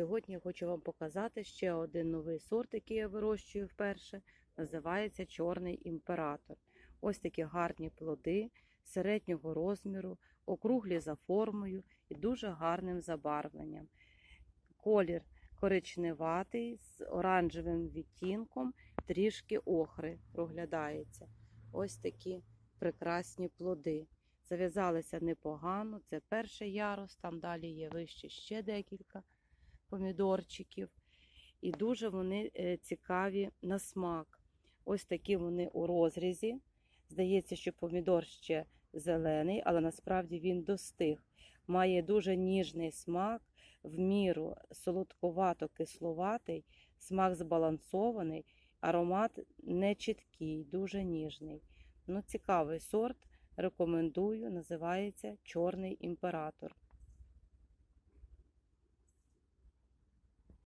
Сьогодні я хочу вам показати ще один новий сорт, який я вирощую вперше. Називається Чорний імператор. Ось такі гарні плоди середнього розміру, округлі за формою і дуже гарним забарвленням. Колір коричневатий з оранжевим відтінком, трішки охри проглядається. Ось такі прекрасні плоди. Зав'язалися непогано. Це перший ярус, там далі є вище ще декілька помідорчиків. І дуже вони е, цікаві на смак. Ось такі вони у розрізі. Здається, що помідор ще зелений, але насправді він достиг. Має дуже ніжний смак, в міру солодковато-кисловатий, смак збалансований, аромат нечіткий, дуже ніжний. Ну, цікавий сорт. Рекомендую, називається Чорний імператор.